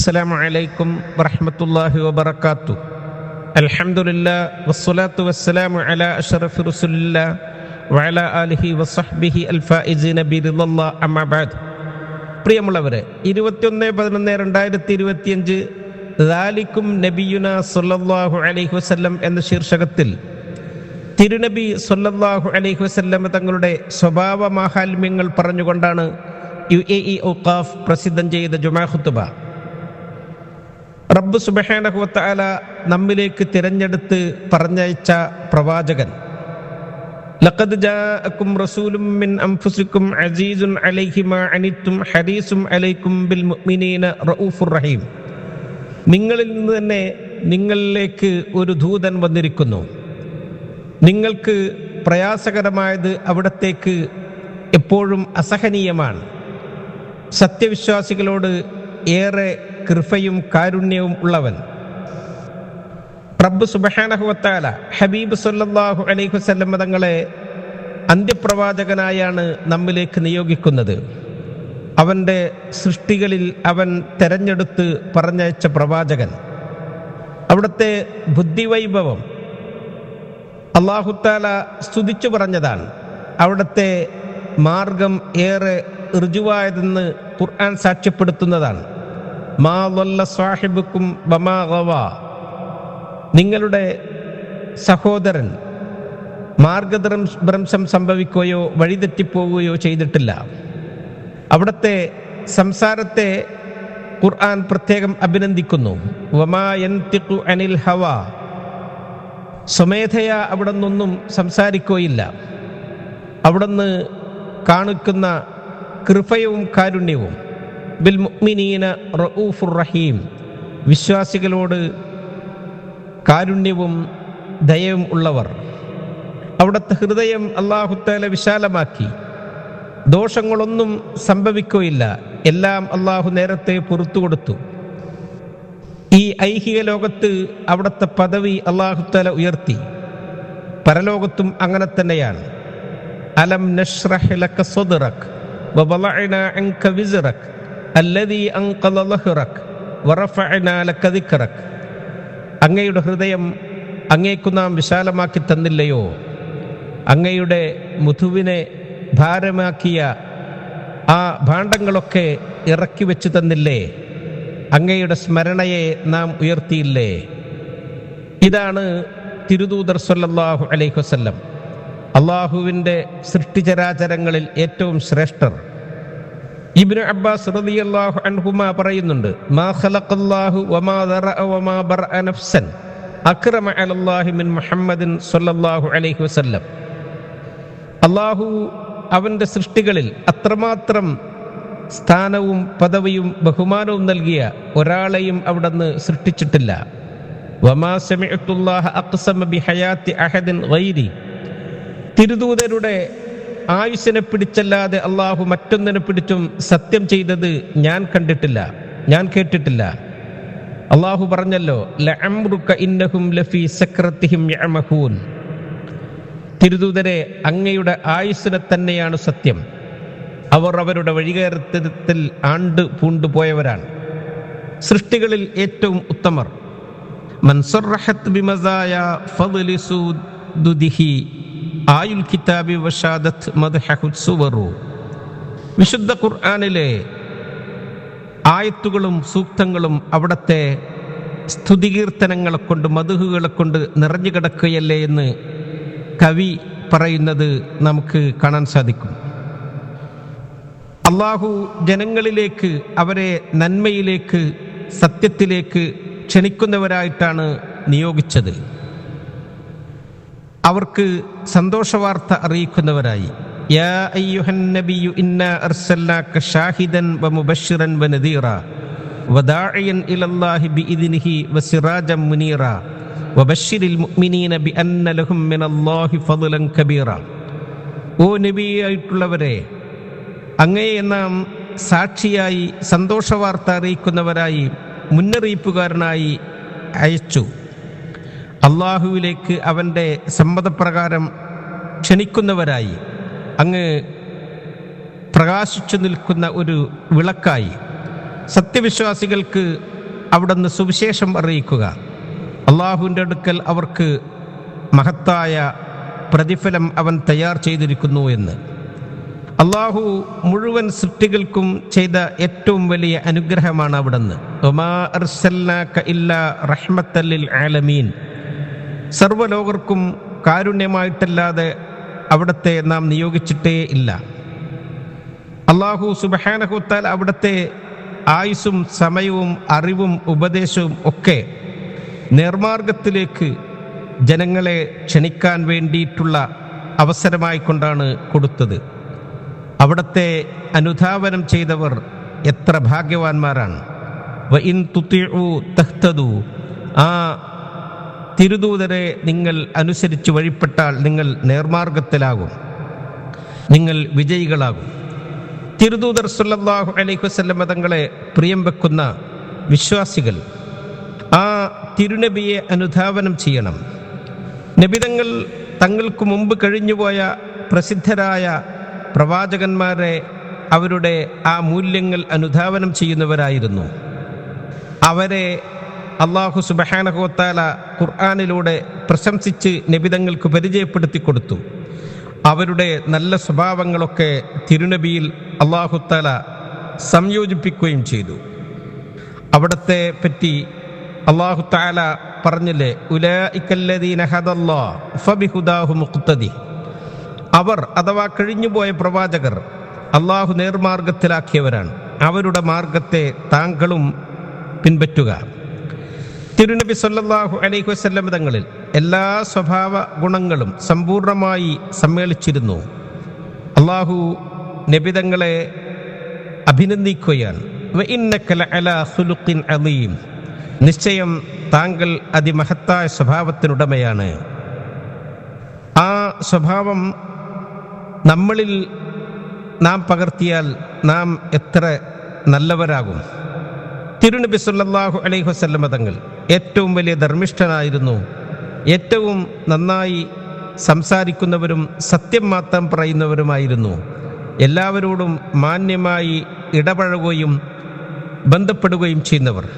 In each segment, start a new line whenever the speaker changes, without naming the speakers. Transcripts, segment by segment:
السلام عليكم ورحمة الله وبركاته الحمد لله والصلاة والسلام على أشرف رسول الله وعلى آله وصحبه الفائزين برضا الله أما بعد പ്രിയമുള്ളവരെ ഇരുപത്തിയൊന്ന് പതിനൊന്ന് രണ്ടായിരത്തി ഇരുപത്തിയഞ്ച് ദാലിക്കും നബിയുന സല്ലല്ലാഹു അലൈഹി വസല്ലം എന്ന ശീർഷകത്തിൽ തിരുനബി സല്ലല്ലാഹു അലൈഹി വസല്ലം തങ്ങളുടെ സ്വഭാവ മാഹാത്മ്യങ്ങൾ പറഞ്ഞുകൊണ്ടാണ് യു എ ഇ ഔഖാഫ് പ്രസിദ്ധം ചെയ്ത ജുമാ ഖുത്തുബ റബ്ബ് സുബഹാനഹുവത്താല നമ്മിലേക്ക് തിരഞ്ഞെടുത്ത് പറഞ്ഞയച്ച പ്രവാചകൻ. ലഖദ് അൻഫുസിക്കും അലൈഹി മാ ബിൽ മുഅ്മിനീന റഊഫുർ റഹീം. നിങ്ങളിൽ നിന്ന് തന്നെ നിങ്ങളിലേക്ക് ഒരു ദൂതൻ വന്നിരിക്കുന്നു. നിങ്ങൾക്ക് പ്രയാസകരമായത് അവിടത്തേക്ക് എപ്പോഴും അസഹനീയമാണ്. സത്യവിശ്വാസികളോട് ഏറെ കൃപയും കാരുണ്യവും ഉള്ളവൻ. റബ്ബ് സുബഹാനഹുവത്താല ഹബീബ് സല്ലാഹു അലൈഹി വസല്ലം തങ്ങളെ അന്ത്യപ്രവാചകനായാണ് നമ്മിലേക്ക് നിയോഗിക്കുന്നത്. അവന്റെ സൃഷ്ടികളിൽ അവൻ തെരഞ്ഞെടുത്ത് പറഞ്ഞയച്ച പ്രവാചകൻ. അവിടുത്തെ ബുദ്ധിവൈഭവം അള്ളാഹുത്താല സ്തുതിച്ചു പറഞ്ഞതാണ്. അവിടുത്തെ മാർഗം ഏറെ ഋജുവായതെന്ന് ഖുർആൻ സാക്ഷ്യപ്പെടുത്തുന്നതാണ്. സാഹിബുക്കും ബമാ ഗവ. നിങ്ങളുടെ സഹോദരൻ മാർഗഭ്രംശം സംഭവിക്കുകയോ വഴിതെറ്റിപ്പോവുകയോ ചെയ്തിട്ടില്ല. അവിടുത്തെ സംസാരത്തെ ഖുർആൻ പ്രത്യേകം അഭിനന്ദിക്കുന്നു. അനിൽ ഹവ. സ്വമേധയാ അവിടെ നിന്നൊന്നും സംസാരിക്കുകയില്ല. അവിടുന്ന് കാണിക്കുന്ന കൃപയും കാരുണ്യവും ബിൽ മുഅ്മിനീന റഊഫുർ റഹീം. വിശ്വാസികളോട് കാരുണ്യവും ദയവും ഉള്ളവർ. അവിടുത്തെ ഹൃദയം അള്ളാഹുത്താല വിശാലമാക്കി. ദോഷങ്ങളൊന്നും സംഭവിക്കുകയില്ല. എല്ലാം അള്ളാഹു നേരത്തെ പുറത്തു കൊടുത്തു. ഈ ഐഹിക ലോകത്ത് അവിടുത്തെ പദവി അള്ളാഹുത്താല ഉയർത്തി. പരലോകത്തും അങ്ങനെ തന്നെയാണ്. അലം നഷ്റഹ് ലക സദ്റക് വവളഅന അൻക വിസ്റക്. അല്ലദീ അൻഖള ലഹ്റക് വറഫഅന ലക ദിക്റക്. അങ്ങയുടെ ഹൃദയം അങ്ങേക്കു നാം വിശാലമാക്കി തന്നില്ലയോ? അങ്ങയുടെ മുധുവിനെ ഭാരമാക്കിയ ആ ഭാണ്ഡങ്ങളൊക്കെ ഇറക്കി വെച്ചു തന്നില്ലേ? അങ്ങയുടെ സ്മരണയെ നാം ഉയർത്തിയില്ലേ? ഇതാണ് തിരുദൂതർ സല്ലാഹു അലൈഹി വസല്ലം. അള്ളാഹുവിന്റെ സൃഷ്ടിചരാചരങ്ങളിൽ ഏറ്റവും ശ്രേഷ്ഠർ. ഇബ്നു അബ്ബാസ് റളിയല്ലാഹു അൻഹുമ പറയുന്നുണ്ട് മാ ഖലഖല്ലാഹു വമാ ദറഅ വമാ ബറഅ നഫ്സൻ അക്രമ അലല്ലാഹി മിൻ മുഹമ്മദിൻ സല്ലല്ലാഹു അലൈഹി വസല്ലം. അല്ലാഹു അവന്റെ സൃഷ്ടികളിൽ അത്രമാത്രം സ്ഥാനവും പദവിയും ബഹുമാനവും നൽകിയ ഒരാളെയും അവിടുന്ന് സൃഷ്ടിച്ചിട്ടില്ല. വമാ സമിഅത്തുല്ലാഹ അഖ്സമ ബിഹയാത്തി അഹദിൻ ഗൈരി. തിരുദൂതരുടെ ആയുസ്സിനെ പിടിച്ചല്ലാതെ അള്ളാഹു മറ്റൊന്നിനെ പിടിച്ചും സത്യം ചെയ്തത് ഞാൻ കണ്ടിട്ടില്ല ഞാൻ കേട്ടിട്ടില്ല. അള്ളാഹു പറഞ്ഞല്ലോ തിരുദൂതരെ അങ്ങയുടെ ആയുസ്സിനെ തന്നെയാണ് സത്യം. അവർ അവരുടെ വഴികേറത്തിൽ ആണ്ട് പൂണ്ടുപോയവരാണ് സൃഷ്ടികളിൽ ഏറ്റവും ഉത്തമർ. സൂദുദിഹി ആയുൽ കിതാബി വഷാദത്ത് മദ്ഹുസുവറു വിശുദ്ധ ഖുർആനിലെ ആയത്തുകളും സൂക്തങ്ങളും അവിടത്തെ സ്തുതികീർത്തനങ്ങളെ കൊണ്ട് മധുഹുകളെ കൊണ്ട് നിറഞ്ഞു കിടക്കുകയല്ലേ എന്ന് കവി പറയുന്നത് നമുക്ക് കാണാൻ സാധിക്കും. അള്ളാഹു ജനങ്ങളിലേക്ക് അവരെ നന്മയിലേക്ക് സത്യത്തിലേക്ക് ക്ഷണിക്കുന്നവരായിട്ടാണ് നിയോഗിച്ചത്. അവർക്ക് സന്തോഷവാർത്ത അറിയിക്കുന്നവരായി. യാ അയ്യുഹൻ നബിയു അർസൽനാക ഷാഹിദൻ വമുബശ്ശിറൻ വനദീറ വദാഇയൻ ഇലല്ലാഹി ബിഇദ്നിഹി വസിറാജൻ മുനീറ. വബശ്ശിരിൽ മുഅ്മിനീന ബിഅന്ന ലഹും മിനല്ലാഹി ഫദ്ലൻ കബീറ. ഓ നബിയായിട്ടുള്ളവരെ അങ്ങയെ നാം സാക്ഷിയായി സന്തോഷവാർത്ത അറിയിക്കുന്നവരായി മുന്നറിയിപ്പുകാരനായി അയച്ചു. അള്ളാഹുവിലേക്ക് അവന്റെ സമ്മതപ്രകാരം ക്ഷണിക്കുന്നവരായി. അങ്ങ് പ്രകാശിച്ചു നിൽക്കുന്ന ഒരു വിളക്കായി. സത്യവിശ്വാസികൾക്ക് അവിടുന്ന് സുവിശേഷം അറിയിക്കുക. അള്ളാഹുവിന്റെ അടുക്കൽ അവർക്ക് മഹത്തായ പ്രതിഫലം അവൻ തയ്യാർ ചെയ്തിരിക്കുന്നു എന്ന്. അള്ളാഹു മുഴുവൻ സൃഷ്ടികൾക്കും ചെയ്ത ഏറ്റവും വലിയ അനുഗ്രഹമാണ് അവിടുന്ന്. ഒമാ ഇല്ലാ റഹ്മത്തല്ലിൽ ആലമീൻ. സർവലോകർക്കും കാരുണ്യമായിട്ടല്ലാതെ അവിടത്തെ നാം നിയോഗിച്ചിട്ടേ ഇല്ല. അള്ളാഹു സുബഹാനഹുത്താൽ അവിടത്തെ ആയുസ്സും സമയവും അറിവും ഉപദേശവും ഒക്കെ നേർമാർഗത്തിലേക്ക് ജനങ്ങളെ ക്ഷണിക്കാൻ വേണ്ടിയിട്ടുള്ള അവസരമായി കൊണ്ടാണ് കൊടുത്തത്. അവിടത്തെ അനുധാവനം ചെയ്തവർ എത്ര ഭാഗ്യവാന്മാരാണ്. ആ തിരുദൂതരെ നിങ്ങൾ അനുസരിച്ച് വഴിപ്പെട്ടാൽ നിങ്ങൾ നേർമാർഗത്തിലാകും. നിങ്ങൾ വിജയികളാകും. തിരുദൂതർ സുല്ലാഹു അലൈഹി വസല്ലം തങ്ങളെ പ്രിയം വെക്കുന്ന വിശ്വാസികൾ ആ തിരുനബിയെ അനുധാവനം ചെയ്യണം. നബിതങ്ങൾ തങ്ങൾക്ക് മുമ്പ് കഴിഞ്ഞുപോയ പ്രസിദ്ധരായ പ്രവാചകന്മാരെ അവരുടെ ആ മൂല്യങ്ങൾ അനുധാവനം ചെയ്യുന്നവരായിരുന്നു. അവരെ അള്ളാഹു സുബഹാനഹോത്താല ഖുർആാനിലൂടെ പ്രശംസിച്ച് നിബിതങ്ങൾക്ക് പരിചയപ്പെടുത്തി കൊടുത്തു. അവരുടെ നല്ല സ്വഭാവങ്ങളൊക്കെ തിരുനബിയിൽ അള്ളാഹുത്താല സംയോജിപ്പിക്കുകയും ചെയ്തു. അവിടത്തെ പറ്റി അള്ളാഹു താല പറഞ്ഞില്ലേ ഉലൈക്കല്ലദീന ഹദല്ലാ ഫബിഹുദാഹു മുഖ്തദി. അവർ അഥവാ കഴിഞ്ഞുപോയ പ്രവാചകർ അള്ളാഹു നേർമാർഗത്തിലാക്കിയവരാണ്. അവരുടെ മാർഗത്തെ താങ്കളും പിൻപറ്റുക. തിരുനബി സല്ലാഹു അലൈഹി വസല്ലം തങ്ങളിൽ എല്ലാ സ്വഭാവ ഗുണങ്ങളും സമ്പൂർണമായി സമ്മേളിച്ചിരുന്നു. അള്ളാഹു നബിതങ്ങളെ അഭിനന്ദിക്കുകയാണ്. നിശ്ചയം താങ്കൾ അതിമഹത്തായ സ്വഭാവത്തിനുടമയാണ്. ആ സ്വഭാവം നമ്മളിൽ നാം പകർത്തിയാൽ നാം എത്ര നല്ലവരാകും. തിരുനബി സല്ലല്ലാഹു അലൈഹി വസല്ലമ തങ്ങൾ ഏറ്റവും വലിയ ധർമ്മിഷ്ഠനായിരുന്നു. ഏറ്റവും നന്നായി സംസാരിക്കുന്നവരും സത്യം മാത്രം പറയുന്നവരുമായിരുന്നു. എല്ലാവരോടും മാന്യമായി ഇടപഴകുകയും ബന്ധപ്പെടുകയും ചെയ്യുന്നവർ.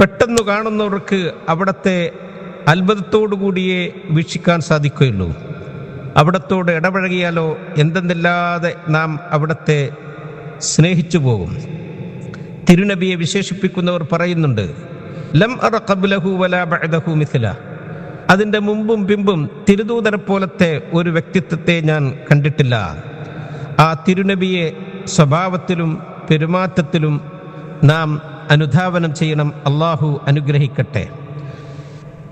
പെട്ടെന്ന് കാണുന്നവർക്ക് അവിടത്തെ അത്ഭുതത്തോടു കൂടിയേ വീക്ഷിക്കാൻ സാധിക്കുകയുള്ളൂ. അവിടത്തോട് ഇടപഴകിയാലോ എന്തെന്നില്ലാതെ നാം അവിടത്തെ സ്നേഹിച്ചു പോകും. തിരുനബിയെ വിശേഷിപ്പിക്കുന്നവർ പറയുന്നുണ്ട് ലം അറ ഖബ്ലഹു വലാ ബഅദഹു മിഥ്ല അതിന്റെ മുമ്പും പിമ്പും തിരുദൂതരെ പോലത്തെ ഒരു വ്യക്തിത്വത്തെ ഞാൻ കണ്ടിട്ടില്ല. ആ തിരുനബിയെ സ്വഭാവത്തിലും പെരുമാറ്റത്തിലും നാം അനുധാവനം ചെയ്യണം. അള്ളാഹു അനുഗ്രഹിക്കട്ടെ.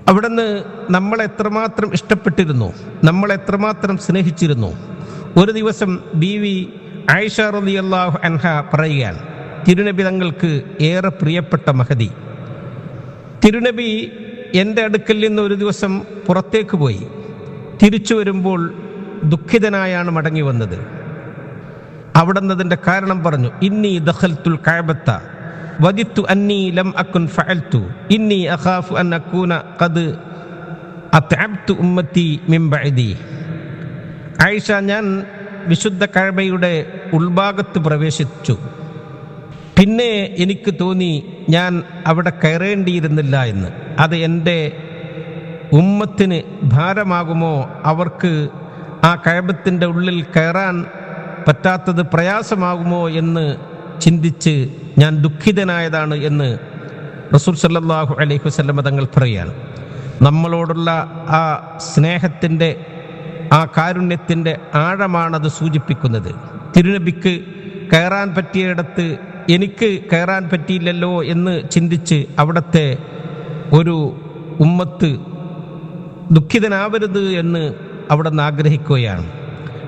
അവിടുന്ന് നമ്മളെ എത്രമാത്രം ഇഷ്ടപ്പെട്ടിരുന്നു നമ്മളെ എത്രമാത്രം സ്നേഹിച്ചിരുന്നു. ഒരു ദിവസം ബി വി ആയിഷ റലി അള്ളാഹു അൻഹ പറയുകയാണ് തിരുനബി തങ്ങൾക്ക് ഏറെ പ്രിയപ്പെട്ട മഹതി തിരുനബി എന്റെ അടുക്കൽ നിന്ന് ഒരു ദിവസം പുറത്തേക്ക് പോയി. തിരിച്ചു വരുമ്പോൾ ദുഃഖിതനായാണ് മടങ്ങി വന്നത്. അവിടെ നിന്നതിന്റെ കാരണം പറഞ്ഞു ഇന്നി ദഹൽത്തുൽ കായബത്ത വദിത്തു അന്നി ലം അക്കുൻ ഫഅൽതു ഇന്നി അഖാഫു അൻ അക്കൂന ഖദ് അത്അബ്തു ഉമ്മത്തി മിൻ ബഅദി. ആയിഷ ഞാൻ വിശുദ്ധ കഅബയുടെ ഉൾഭാഗത്ത് പ്രവേശിച്ചു. പിന്നെ എനിക്ക് തോന്നി ഞാൻ അവിടെ കയറേണ്ടിയിരുന്നില്ല എന്ന്. അത് എന്റെ ഉമ്മത്തിന് ഭാരമാകുമോ? അവർക്ക് ആ കഴബത്തിന്റെ ഉള്ളിൽ കയറാൻ പറ്റാത്തത് പ്രയാസമാകുമോ എന്ന് ചിന്തിച്ച് ഞാൻ ദുഃഖിതനായതാണ് എന്ന് റസൂൽ സല്ലാഹു അലൈഹി വസ്ലമ തങ്ങൾ പറയുകയാണ്. നമ്മളോടുള്ള ആ സ്നേഹത്തിന്റെ ആ കാരുണ്യത്തിന്റെ ആഴമാണത് സൂചിപ്പിക്കുന്നത്. തിരുനബിക്ക് കയറാൻ പറ്റിയിടത്ത് എനിക്ക് കയറാൻ പറ്റിയില്ലല്ലോ എന്ന് ചിന്തിച്ച് അവിടുത്തെ ഒരു ഉമ്മത്ത് ദുഃഖിതനാവരുത് എന്ന് അവിടെ നിന്ന് ആഗ്രഹിക്കുകയാണ്.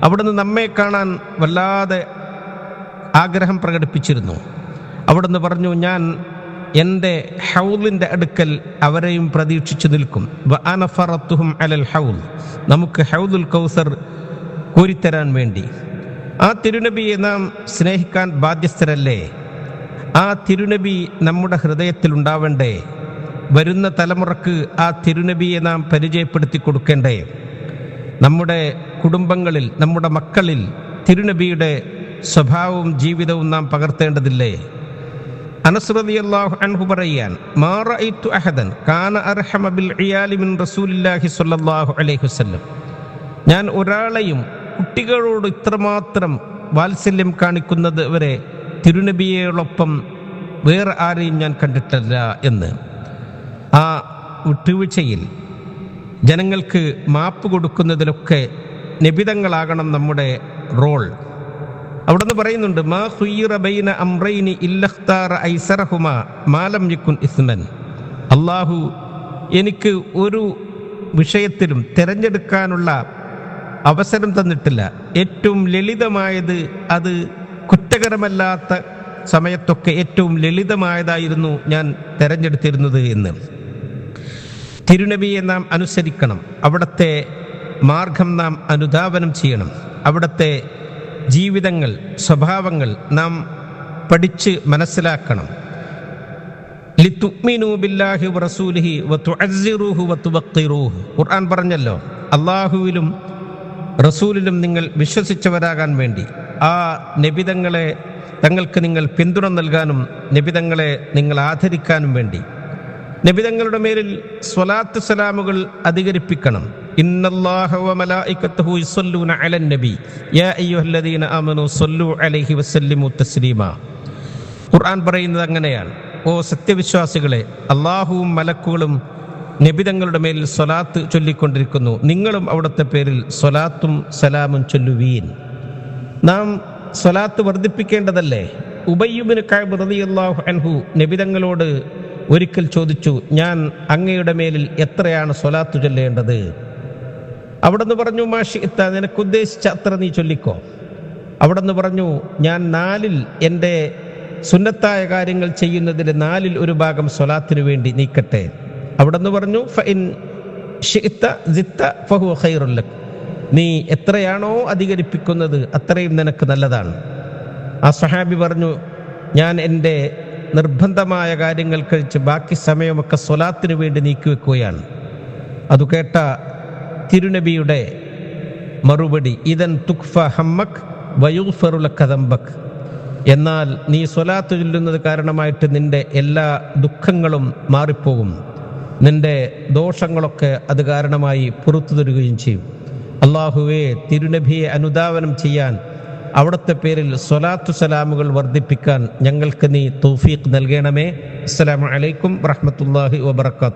അവിടുന്ന് നമ്മെ കാണാൻ വല്ലാതെ ആഗ്രഹം പ്രകടിപ്പിച്ചിരുന്നു. അവിടുന്ന് പറഞ്ഞു ഞാൻ എന്റെ ഹൗലിന്റെ അടുക്കൽ അവരെയും പ്രതീക്ഷിച്ചു നിൽക്കും. അലൽ ഹൗൽ. നമുക്ക് ഹൗദുൽ കൗസർ കോരിത്തരാൻ വേണ്ടി. ആ തിരുനബിയെ നാം സ്നേഹിക്കാൻ ബാധ്യസ്ഥരല്ലേ? ആ തിരുനബി നമ്മുടെ ഹൃദയത്തിൽ ഉണ്ടാവണ്ടേ? വരുന്ന തലമുറയ്ക്ക് ആ തിരുനബിയെ നാം പരിചയപ്പെടുത്തി കൊടുക്കേണ്ടേ? നമ്മുടെ കുടുംബങ്ങളിൽ നമ്മുടെ മക്കളിൽ തിരുനബിയുടെ സ്വഭാവവും ജീവിതവും നാം പകർത്തേണ്ടതില്ലേ? അൻഹു പറയാൻ അഹദൻ കാന അർഹമ ബിൽ സ്വല്ലല്ലാഹു അലൈഹി വസല്ലം. ഞാൻ ഒരാളെയും കുട്ടികളോട് ഇത്രമാത്രം വാത്സല്യം കാണിക്കുന്നത് വരെ തിരുനബിയോടൊപ്പം വേറെ ആരെയും ഞാൻ കണ്ടിട്ടില്ല എന്ന്. ആ വിട്ടുവീഴ്ചയിൽ ജനങ്ങൾക്ക് മാപ്പ് കൊടുക്കുന്നതിലൊക്കെ നിബിതങ്ങളാകണം നമ്മുടെ റോൾ. അവിടെ നിന്ന് പറയുന്നുണ്ട് മാ ഖുയ്യിറ ബൈന അംറൈനി ഇല്ലഖ്താറ ഐസറഹുമ മാലം യുക്കുൻ ഇസ്മൻ. അള്ളാഹു എനിക്ക് ഒരു വിഷയത്തിലും തിരഞ്ഞെടുക്കാനുള്ള അവസരം തന്നിട്ടില്ല. ഏറ്റവും ലളിതമായത് അത് കുറ്റകരമല്ലാത്ത സമയത്തൊക്കെ ഏറ്റവും ലളിതമായതായിരുന്നു ഞാൻ തിരഞ്ഞെടുത്തിരുന്നത് എന്ന്. തിരുനബിയെ നാം അനുസരിക്കണം. അവിടുത്തെ മാർഗം നാം അനുധാവനം ചെയ്യണം. അവിടുത്തെ ജീവിതങ്ങൾ സ്വഭാവങ്ങൾ നാം പഠിച്ച് മനസ്സിലാക്കണം. ഖുർആൻ പറഞ്ഞല്ലോ അള്ളാഹുവിലും റസൂലിലും നിങ്ങൾ വിശ്വസിച്ചവരാകാൻ വേണ്ടി ആ നിബിതങ്ങളെ തങ്ങൾക്ക് നിങ്ങൾ പിന്തുണ നൽകാനും നിബിതങ്ങളെ നിങ്ങൾ ആദരിക്കാനും വേണ്ടി. നബിതങ്ങളുടെ മേലിൽ സ്വലാത്ത് സലാമുകൾ അധികരിപ്പിക്കണം. ഖുർആൻ പറയുന്നത് അങ്ങനെയാണ്. ഓ സത്യവിശ്വാസികളെ അള്ളാഹുവും മലക്കുകളും നബിതങ്ങളുടെ മേൽ സ്വലാത്ത് ചൊല്ലിക്കൊണ്ടിരിക്കുന്നു. നിങ്ങളും അവിടുത്തെ പേരിൽ സ്വലാത്തും സലാമും ചൊല്ലുവീൻ. നാം സ്വലാത്ത് വർദ്ധിപ്പിക്കേണ്ടതല്ലേ? ഉബയ്യുബിന് കാബ് റളിയല്ലാഹു അൻഹു നബിതങ്ങളോട് ഒരിക്കൽ ചോദിച്ചു ഞാൻ അങ്ങയുടെ മേലിൽ എത്രയാണ് സ്വലാത്ത് ചൊല്ലേണ്ടത്? അവിടുന്ന് പറഞ്ഞു മാഷി ഇത്ത നിനക്ക് ഉദ്ദേശിച്ച അത്ര നീ ചൊല്ലിക്കോ. അവിടുന്ന് പറഞ്ഞു ഞാൻ നാലിൽ എന്റെ സുന്നത്തായ കാര്യങ്ങൾ ചെയ്യുന്നതിൽ നാലിൽ ഒരു ഭാഗം സ്വലാത്തിനു വേണ്ടി നീക്കട്ടെ. പറഞ്ഞു ഫഹുവ ഖൈറുൽ ലക്. നീ എത്രയാണോ അധികരിപ്പിക്കുന്നത് അത്രയും നിനക്ക് നല്ലതാണ്. ആ സഹാബി പറഞ്ഞു ഞാൻ എന്റെ നിർബന്ധമായ കാര്യങ്ങൾ കഴിച്ച് ബാക്കി സമയമൊക്കെ സ്വലാത്തിന് വേണ്ടി നീക്കിവെക്കുകയാണ് അത് കേട്ട തിരുനബിയുടെ മറുപടി ഇതൻ തുക്ഫ ഹമ്മക് വയൂഫറുല കദംബക് എന്നാൽ നീ സ്വലാത്ത് ചൊല്ലുന്നത് കാരണമായിട്ട് നിന്റെ എല്ലാ ദുഃഖങ്ങളും മാറിപ്പോകും. നിന്റെ ദോഷങ്ങളൊക്കെ അത് കാരണമായി പുറത്തു തരുകയും ചെയ്യും. അള്ളാഹുവെ തിരുനബിയെ അനുധാവനം ചെയ്യാൻ അവിടുത്തെ പേരിൽ സ്വലാത്തു സലാമുകൾ വർദ്ധിപ്പിക്കാൻ ഞങ്ങൾക്ക് നീ തൗഫീഖ് നൽകണമേ. അസ്സലാമു അലൈക്കും വറഹ്മത്തുള്ളാഹി വബർക്കാത്തു